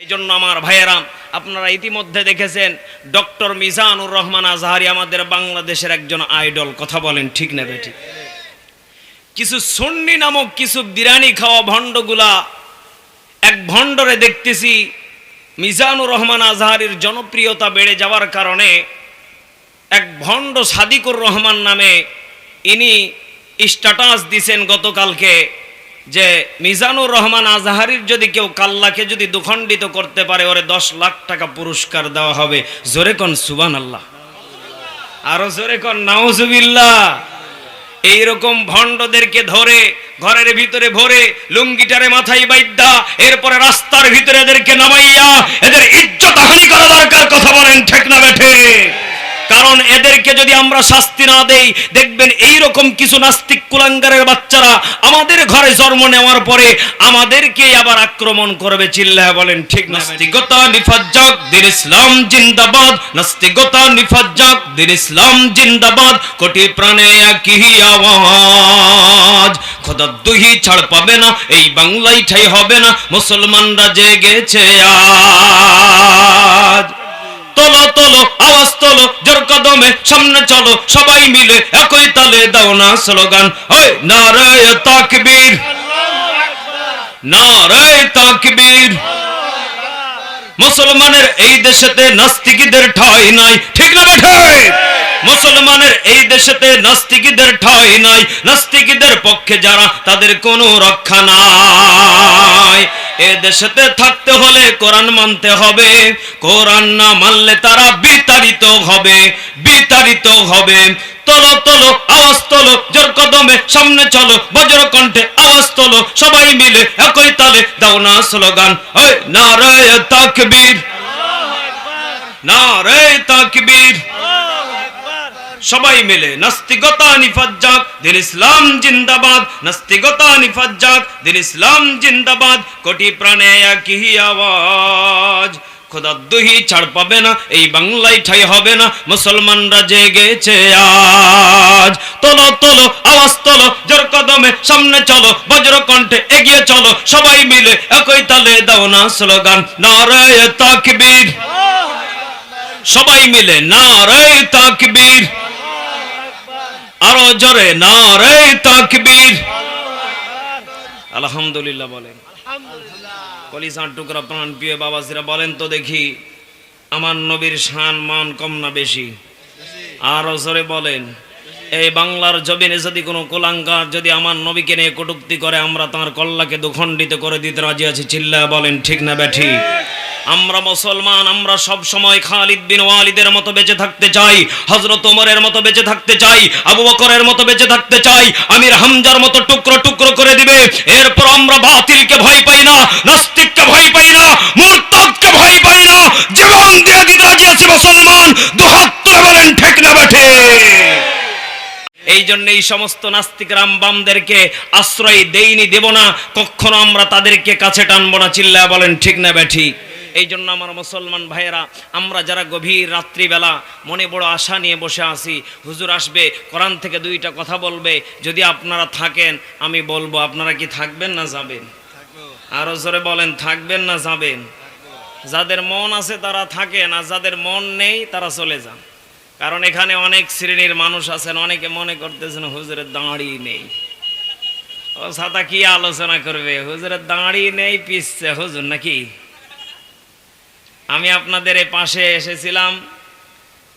এই জন্য আমার ভাইয়েরা, আপনারা ইতিমধ্যে দেখেছেন, ডক্টর মিজানুর রহমান আজহারি আমাদের বাংলাদেশের একজন আইডল। কথা বলেন ঠিক না বেটি কিছু সন্নি নামক কিছু বিরানি খাওয়া ভণ্ডগুলা এক ভণ্ডরে দেখতেছি, মিজানুর রহমান আজহারির জনপ্রিয়তা বেড়ে যাওয়ার কারণে এক ভণ্ড সাদিকুর রহমান নামে ইনি স্ট্যাটাস দিছেন গতকালকে। যে মিজানুর রহমান আজহারির যদি কেউ কাল্লাকে যদি দুখণ্ডিত করতে পারে, ওরে দশ লাখ টাকা পুরস্কার দেওয়া হবে। জোরে কন সুবান আল্লাহ আরও জোরে কন, নাউজুবিল্লাহ। এইরকম ভণ্ডদেরকে ধরে, ঘরের ভিতরে ভরে, লুঙ্গিটারে মাথায় বাইদ্যা, এরপরে রাস্তার ভিতরে এদেরকে নামাইয়া, এদের ইজ্জত হানি করা দরকার, কথা বলেন ঠিক না বেঠে। কারণ এদেরকে যদি আমরা শাস্তি না দেই, দেখবেন এই রকম কিছু নাস্তিক কুলাঙ্গারের বাচ্চারা আমাদের ঘরে জন্ম নেওয়ার পরে আমাদেরকে আবার আক্রমণ করবে চিল্লা বলেন, ঠিক নাস্তিকতা নিফাজ্জাক দিন ইসলাম জিন্দাবাদ। নাস্তিকতা নিফাজ্জাক দিন ইসলাম জিন্দাবাদ। কোটি প্রাণে একই আওয়াজ। খোদা দুহি ছাড় পাবে না, এই বাংলায় ঠাই হবে না। মুসলমানরা জেগেছে আজ। তোলো তোলো, আওয়াজ তোলো, জোর কদমে সামনে চলো, সবাই মিলে একই তালে দাও না স্লোগান। ওই নারায় তাকবীর নারায় তাকবীর। মুসলমানের এই দেশেতে নাস্তিকদের ঠাঁই নাই, ঠিক না বেঠে মুসলমানের এই দেশেতে নাস্তিকদের ঠাঁই নাই, নাস্তিকদের পক্ষে যারা, তাদের কোনো রক্ষা নাই। এ থাকতে হলে কোরআন মানতে হবে। কোরআন না মানলে তারা বিতাড়িত হবে বিতাড়িত হবে। তোলো তোলো, আওয়াজ তোলো, জোর কদমে সামনে চলো, বজ্র কণ্ঠে আওয়াজ তোলো, সবাই মিলে একই তালে দাও না স্লোগান। ওই নারায় তাকবীর নারায় তাকবীর। সবাই মিলে, নাস্তিকতা নিফাজ্জাক দিন ইসলাম জিন্দাবাদ, নাস্তিকতা নিফাজ্জাক দিন ইসলাম জিন্দাবাদ, কোটি প্রাণে একই আওয়াজ। খোদা দুহি ছাড় পাবে না, এই বাংলায় ঠাই হবে না, মুসলমানরা জেগেছে আজ। তোলো তোলো, আওয়াজ তোলো, জোর কদমে সামনে চলো বজ্র কণ্ঠে এগিয়ে চলো, সবাই মিলে একই তালে দাও না স্লোগান, নারায় তাকবীর। সবাই মিলে, নারায় তাকবীর। আরও জোরে নারায় তাকবীর। আলহামদুলিল্লাহ বলেন। কলিসার টুকরা প্রাণ প্রিয় বাবাজিরা বলেন তো দেখি আমার নবীর শান মান কম না বেশি? আর জোরে বলেন। এই বাংলার জমিনে যদি কোনো কুলাঙ্গার যদি আমার নবীকে নিয়ে কটুক্তি করে আমরা তার কল্লাকে দুখণ্ডিত করে দিতে রাজি আছি চিল্লা বলেন ঠিক না ব্যাঠি? আমরা মুসলমান, আমরা সব সময় খালিদ বিন ওয়ালিদের মতো বেঁচে থাকতে চাই, হযরত ওমরের মতো বেঁচে থাকতে চাই, আবু বকরের মতো বেঁচে থাকতে চাই, আমির হামজার মতো টুকরো টুকরো করে দিবে, এরপর আমরা বাতিলকে ভয় পাই না, নাস্তিককে ভয় পাই না, মুরতাদকে ভয় পাই না, জীবন দিয়ে দিতে রাজি মুসলমান দুহাত তুলে বলেন, ঠিক না বেঠে। এই জন্য এই সমস্ত নাস্তিক বামদেরকে আশ্রয় দেইনি, দেব না, কখনো আমরা তাদেরকে কাছে টানবো না চিল্লা বলেন, ঠিক না ব্যাঠি এই জন্য আমার মুসলমান ভাইয়েরা, আমরা যারা গভীর রাত্রিবেলা মনে বড় আশা নিয়ে বসে আছি, হুজুর আসবে, কোরআন থেকে দুইটা কথা বলবে, যদি আপনারা থাকেন, আমি বলব, আপনারা কি থাকবেন না যাবেন? আরও জোরে বলেন, থাকবেন না যাবেন? যাদের মন আছে তারা থাকেন, আর যাদের মন নেই তারা চলে যান। কারণ এখানে অনেক শ্রেণির মানুষ আছেন, অনেকে মনে করতেছেন হুজুরের দাঁড়ি নেই। ও সাদা কি আলোচনা করবে? হুজুরের দাঁড়ি নেই, পিসছে, হুজুর নাকি? আমি আপনাদের এই পাশে এসেছিলাম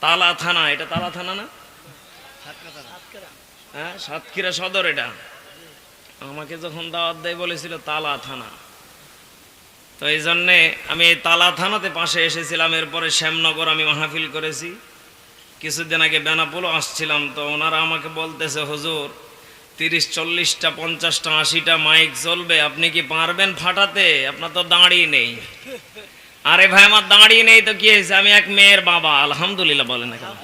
তালা থানা, এটা তালা থানা না? হ্যাঁ সাতক্ষীরা সদর এটা। আমাকে যখন দাওয়াত দেয় বলেছিল তালা থানা। তো এই জন্যে আমি এই তালা থানাতে পাশে এসেছিলাম, এরপরে শ্যামনগর আমি মাহফিল করেছি। কিছুদিন আগে বেনাপোলও আসছিলাম, তো ওনারা আমাকে বলতেছে, হুজুর, তিরিশ, চল্লিশটা, পঞ্চাশটা, আশিটা মাইক চলবে আপনি কি পারবেন ফাটাতে? আপনার তো দাঁড়িয়ে নেই। আরে ভাই, আমার দাঁড়িয়ে নেই তো কি হয়েছে? আমি এক মেয়ের বাবা, আলহামদুলিল্লাহ বলেন এখন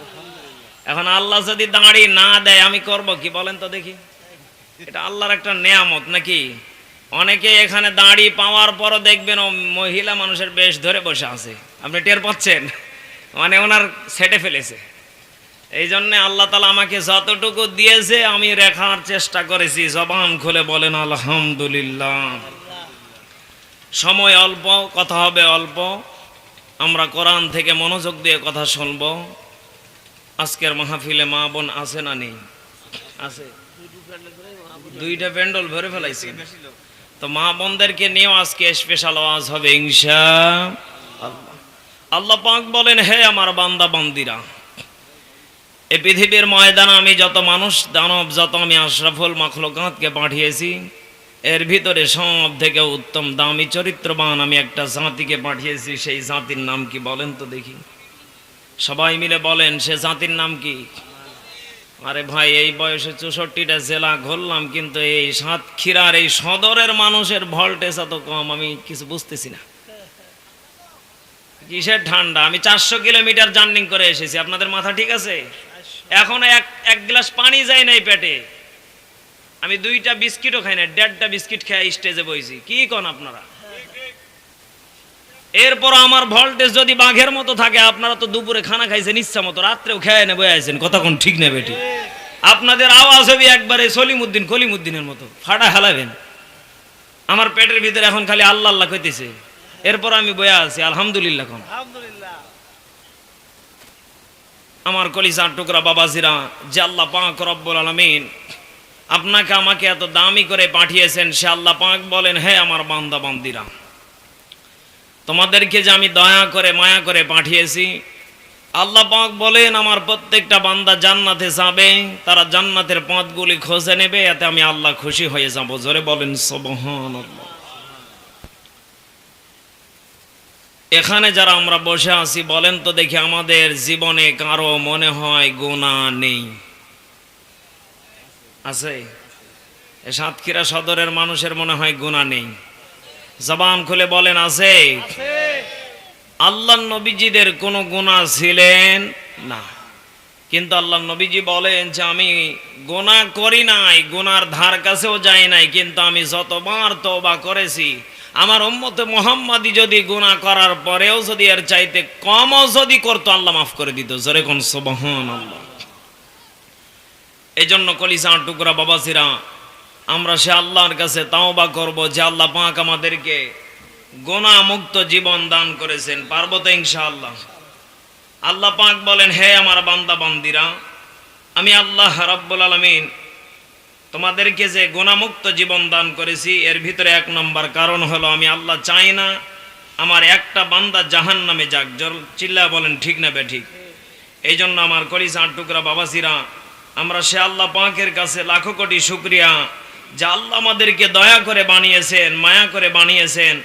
এখন আল্লাহ যদি দাঁড়িয়ে না দেয়, আমি করব কি? বলেন তো দেখি। এটা আল্লাহর একটা নেয়ামত নাকি? অনেকে এখানে দাঁড়ি পাওয়ার পরও দেখবেন ও মহিলা মানুষের বেশ ধরে বসে আছে। আপনি টের পাচ্ছেন? মানে ওনার সেটে ফেলেছে। এই জন্যে আল্লাহ তালা আমাকে যতটুকু দিয়েছে, আমি রেখার চেষ্টা করেছি। জবান খুলে বলেন, আলহামদুলিল্লাহ। সময় অল্প, কথা হবে অল্প। আমরা কোরআন থেকে মনোযোগ দিয়ে কথা শুনব। আজকের মাহফিলে মা বোন আছে না নেই? আছে। দুইটা প্যান্ডল ভরে ফেলাইছে। তো মা বোনদেরকে নিয়েও আজকে স্পেশাল আওয়াজ হবে, ইনশা আল্লাহ। পাক বলেন, হে আমার বান্দা বান্দিরা এই পৃথিবীর ময়দানে আমি যত মানুষ, দানব, যত আমি আশরাফুল মখলকাতকে পাঠিয়েছি এর ভিতরে সব থেকে উত্তম দামি চরিত্রবান আমি একটা জাতিকে পাঠিয়েছি সেই জাতির নাম কি বলেন তো দেখি। সবাই মিলে বলেন সে জাতির নাম কি? আরে ভাই এই বয়সে চৌষট্টিটা জেলা ঘুরলাম কিন্তু এই সাতক্ষীরার এই সদরের মানুষের ভল্টেজ এত কম আমি কিছু বুঝতেছি না। কিসের ঠান্ডা? আমি চারশো কিলোমিটার জার্নিং করে এসেছি আপনাদের মাথা ঠিক আছে? এখন এক এক গ্লাস পানি যায় নাই পেটে। আমি দুইটা বিস্কিটও খাই না দেড়টা বিস্কিট খেয়ে স্টেজে বইছি। কি কোন আপনারা? এরপর আমার ভল্টেজ যদি বাঘের মতো থাকে আপনারা তো দুপুরে খানা খাইছেন ইচ্ছা মতো রাত্রেও খেয়ে নেবে আছেন কথা কোন ঠিক নেবে ঠিক আপনাদের আওয়াজ হবে একবারে সলিমুদ্দিন কলিমুদ্দিনের মতো। ফাটা হেলাবেন। আমার পেটের ভিতরে এখন খালি আল্লাহ আল্লাহ কইতেছে। এরপর আমি বয়ে আছি আলহামদুলিল্লাহ কোন। আমার কলিজার টুকরা বাবাজিরা যে আল্লাহ পাক রব্বুল আলমিন আপনাকে আমাকে এত দামি করে পাঠিয়েছেন, সে আল্লাহ পাক বলেন হ্যাঁ আমার বান্দা, বান্দিরা, তোমাদেরকে যে আমি দয়া করে, মায়া করে পাঠিয়েছি, আল্লাহ পাক বলেন, আমার প্রত্যেকটা বান্দা জান্নাতে যাবে, তারা জান্নাতের পথগুলি খোঁজে নেবে, এতে আমি আল্লাহ খুশি হয়ে যাব। জোরে বলেন সবহান এখানে যারা আমরা বসে আছি, বলেন তো দেখি আমাদের জীবনে কারও মনে হয় গুণা নেই। আছে। সাতক্ষীরা সদরের মানুষের মনে হয় গুণা নেই। জবান খুলে বলেন আছে। আল্লাহ নবীজিদের কোনো গুণা ছিলেন না। কিন্তু আল্লাহ নবীজি বলেন যে আমি গোনা করি নাই গোনার ধার কাছেও যাই নাই কিন্তু আমি যতবার তওবা করেছি আমার উম্মতে মোহাম্মদি যদি গুনাহ করার পরেও যদি এর চাইতে কমও যদি করতো আল্লাহ মাফ করে দিত। জোরে কোন সুবহান আল্লাহ এই জন্য কলিসা টুকরা বাবাসিরা আমরা সে আল্লাহর কাছে তাও বা করব যে আল্লাহ পাক আমাদেরকে গোনা মুক্ত জীবন দান করেছেন পার্বত তো ইনশাআল্লাহ। আল্লাহ পাক বলেন, হে আমার বান্দা বান্দিরা, আমি আল্লাহ রাব্বুল আলামিন তোমাদেরকে যে গোনামুক্ত জীবন দান করেছি, এর ভিতরে এক নম্বর কারণ হলো, আমি আল্লাহ চাই না আমার একটা বান্দা জাহান নামে যাক। জল চিল্লা বলেন, ঠিক না বে ঠিক? এই জন্য আমার কলিস আট টুকরা বাবাসিরা আমরা সে আল্লাহ পাকের কাছে লাখো কোটি শুক্রিয়া যে আল্লাহ আমাদেরকে দয়া করে বানিয়েছেন, মায়া করে বানিয়েছেন।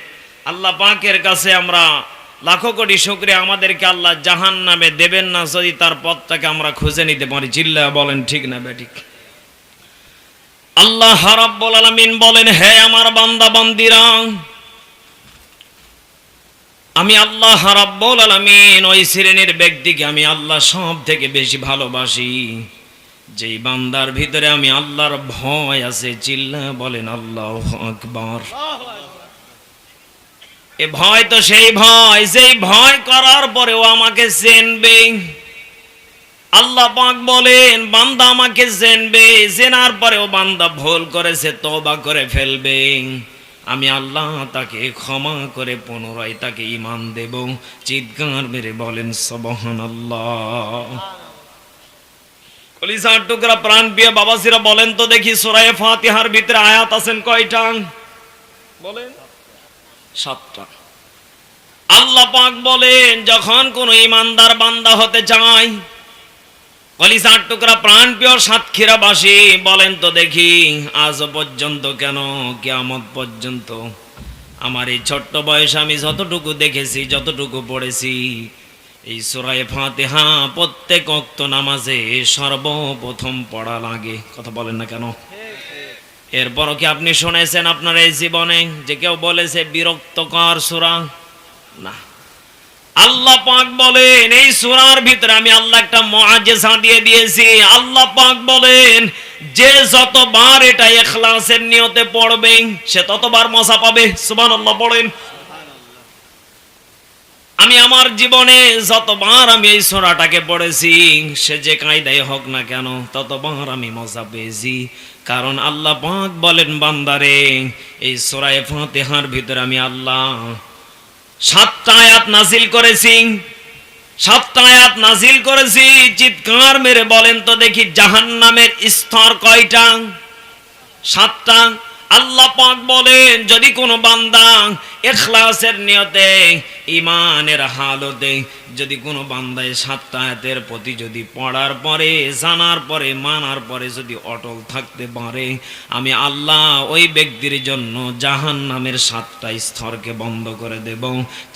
আল্লাহ পাকের কাছে আমরা লাখো কোটি শুক্রিয়া আমাদেরকে আল্লাহ জাহান নামে দেবেন না যদি তার পথটাকে আমরা খুঁজে নিতে পারি। চিল্লা বলেন, ঠিক না বে, ঠিক। আল্লাহ রাব্বুল আলামিন বলেন, হে আমার বান্দা বান্দিরা, আমি আল্লাহ রাব্বুল আলামিন ওই শ্রেণির ব্যক্তিকে আমি আল্লাহ সব থেকে বেশি ভালোবাসি। যেই বান্দার ভিতরে আমি আল্লাহর ভয় আছে, চিল্লা বলেন, আল্লাহ আকবার। এ ভয় তো সেই ভয় সেই ভয় করার পরেও আমাকে চেনবে। আল্লাহ পাক বলেন, বান্দা আমাকে চেনবে, চেনার পরেও বান্দা ভুল করেছে তবা করে ফেলবে। আমি আল্লাহ তাকে ক্ষমা করে পুনরায় তাকে ইমান দেব। চিৎকার মেরে বলেন সবহান আল্লাহ কলিসার টুকরা প্রাণ পেয়ে বাবাসিরা বলেন তো দেখি সুরায় ফাতিহার ভিতরে আয়াত আছেন কয়টা? বলেন? সাতটা। আল্লাহ পাক বলেন, যখন কোন ইমানদার বান্দা হতে চায় কলিসার টুকরা প্রাণ প্রিয় সাতক্ষীরাবাসী বলেন তো দেখি আজ পর্যন্ত কেন, কেয়ামত পর্যন্ত? আমার এই ছোট্ট বয়সে আমি যতটুকু দেখেছি, যতটুকু পড়েছি এই সুরায় ফাতেহা প্রত্যেক অক্ত নামাজে সর্বপ্রথম পড়া লাগে। কথা বলেন না কেন? এরপরও কি আপনি শুনেছেন আপনার এই জীবনে যে কেউ বলেছে, বিরক্তকর সুরা? না। আল্লাহ পাক বলেন, এই সুরার ভিতরে আমি আল্লাহ একটা মুআজিজা দিয়ে দিয়েছি। আল্লাহ পাক বলেন, যে যতবার এটা ইখলাসের নিয়তে পড়বে, সে ততবার মশা পাবে। সুবহানাল্লাহ, পড়েন। আমি আমার জীবনে যতবার আমি এই সোরাটাকে পড়েছি, সে যে কায়দায় হোক না কেন, ততবার আমি মজা পেয়েছি। কারণ আল্লাহ পাক বলেন, বান্দারে, এই সোরায় ফাতেহার ভিতরে আমি আল্লাহ সাতটা আয়াত নাজিল করেছি। সাতটা আয়াত নাজিল করেছি, চিৎকার মেরে বলেন তো দেখি জাহান্নামের স্তর কয়টা? সাতটা। আল্লাহ পাক বলেন, যদি কোনো বান্দা এখলাসের নিয়তে ইমানের হালতে যদি কোনো বান্দা এই সাতটা আয়াতের প্রতি যদি পড়ার পরে, জানার পরে, মানার পরে যদি অটল থাকতে পারে, আমি আল্লাহ ওই ব্যক্তির জন্য জাহান নামের সাতটা স্তরকে বন্ধ করে দেব।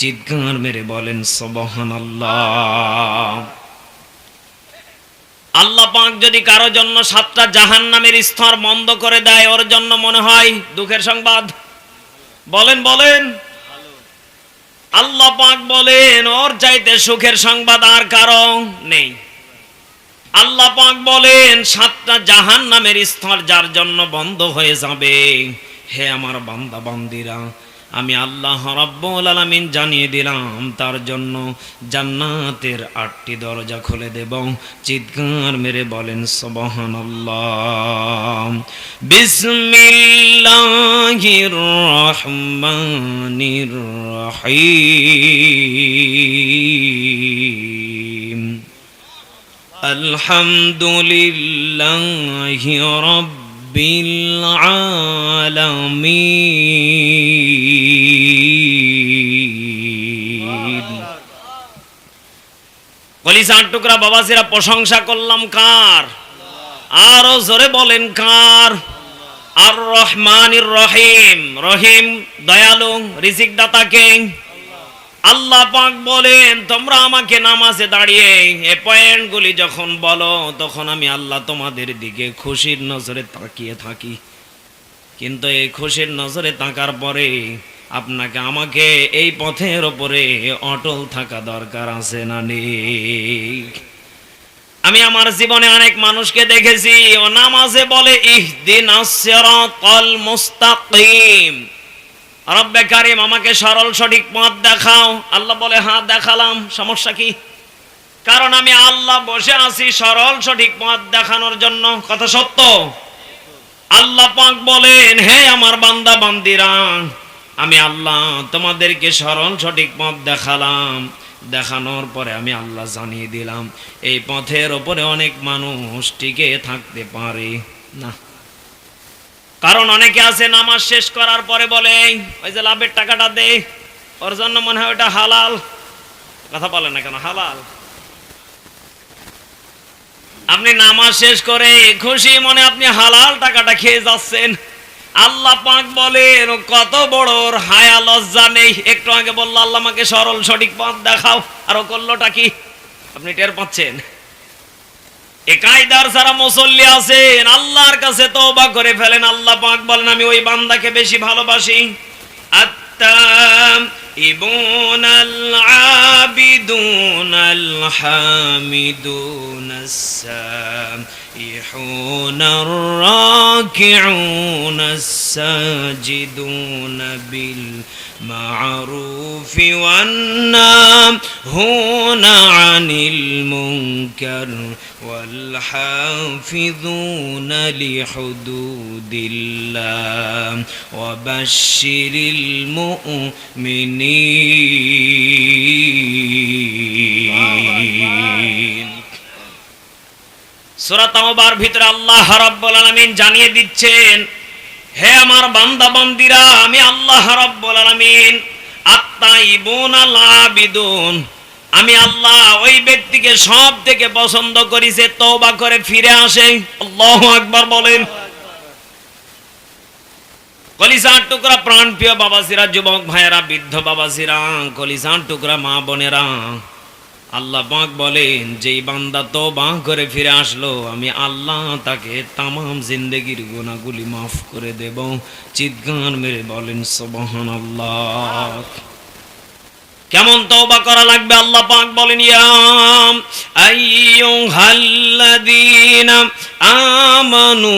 চিৎকার মেরে বলেন সবহান আল্লাহ আল্লাহ পাক যদি কারও জন্য সাতটা জাহান নামের স্তর বন্ধ করে দেয়, ওর জন্য মনে হয় দুঃখের সংবাদ। বলেন বলেন। আল্লাহ পাক বলেন, ওর চাইতে সুখের সংবাদ আর কারও নেই। আল্লাহ পাক বলেন, সাতটা জাহান নামের স্তর যার জন্য বন্ধ হয়ে যাবে। হে আমার বান্দা, বান্দিরা আমি আল্লাহ রাব্বুল আলামিন জানিয়ে দিলাম, তার জন্য জান্নাতের আটটি দরজা খুলে দেব। চিৎকার মেরে বলেন, সুবহানাল্লাহ। বিসমিল্লাহির রহমানির রহিম। আলহামদুলিল্লাহি রাব্বিল কলিসার টুকরা বাবাসিরা প্রশংসা করলাম কার? আরও জোরে বলেন কার? আর রহমানির রহিম। রহিম দয়ালু রিজিক দাতাকে আল্লাহ পাক বলেন, তোমরা আমাকে নামাজে দাঁড়িয়ে এ পয়েন্টগুলি যখন বলো, তখন আমি আল্লাহ তোমাদের দিকে খুশির নজরে তাকিয়ে থাকি। কিন্তু এই খুশির নজরে তাকার পরে আপনাকে আমাকে এই পথের ওপরে অটল থাকা দরকার আছে না নেই? আমি আমার জীবনে অনেক মানুষকে দেখেছি, ও নামাজে বলে সিরাতাল মুস্তাকিম। রব্বে কারিম, আমাকে সরল, সঠিক পথ দেখাও। আল্লাহ বলে হ্যাঁ দেখালাম। সমস্যা কি? কারণ আমি আল্লাহ বসে আছি সরল, সঠিক পথ দেখানোর জন্য। কথা সত্য? আল্লাহ পাক বলেন, হে আমার বান্দা, বান্দিরা, আমি আল্লাহ তোমাদেরকে সরল, সঠিক পথ দেখালাম। দেখানোর পরে আমি আল্লাহ জানিয়ে দিলাম, এই পথের ওপরে অনেক মানুষ টিকে থাকতে পারে না। কারণ অনেকে আছে নামাজ শেষ করার পরে বলে ওই যে লাভের টাকাটা দে, ওর জন্য মনে হয় ওটা হালাল। কথা বলে না কেন, হালাল। আপনি নামাজ শেষ করে খুশি মনে আপনি হালাল টাকাটা খেয়ে যাচ্ছেন। আল্লাহ পাক বলেন কত বড় ওর হায়া লজ্জা নেই। একটু আগে বলল, আল্লাহ আমাকে সরল সঠিক পথ দেখাও। আর ও করলোটা কি? আপনি টের পাচ্ছেন? এ কায়দার যারা মুসল্লি আছেন আল্লাহর কাছে তওবা করে ফেলেন আল্লাহ পাক বলেন আমি ওই বান্দাকে বেশি ভালোবাসি التائبون العابدون الحامدون السائحون الراكعون الساجدون بالمعروف والناهون عن المنكر والحافظون لحدود الله وبشر المؤمنين সূরা তাওবার ভিতরে আল্লাহ রাব্বুল আলামিন জানিয়ে দিচ্ছেন হে আমার বান্দা বান্দিরা আমি আল্লাহ রাব্বুল আলামিন, আত্তাইবুন আল আবিদুন আমি আল্লাহ ওই ব্যক্তিকে সব থেকে পছন্দ করি যে তওবা করে ফিরে আসে। আল্লাহু আকবার বলেন। কলিজার টুকরা প্রাণ প্রিয় বাবাজিরা, যুবক ভাইয়েরা, বৃদ্ধ বাবাজিরা, কলিজার টুকরা মা বোনেরা আল্লাহ পাক বলেন, যেই বান্দা তো বাঁ করে ফিরে আসলো, আমি আল্লাহ তাকে তামাম জিন্দগির গুণাগুলি মাফ করে দেব। চিৎগান মেরে বলেন সবহান আল্লাহ কেমন তওবা করা লাগবে আল্লাহ পাক বলেন ইয়াম আইয়ুহাল্লাযীনা আমানু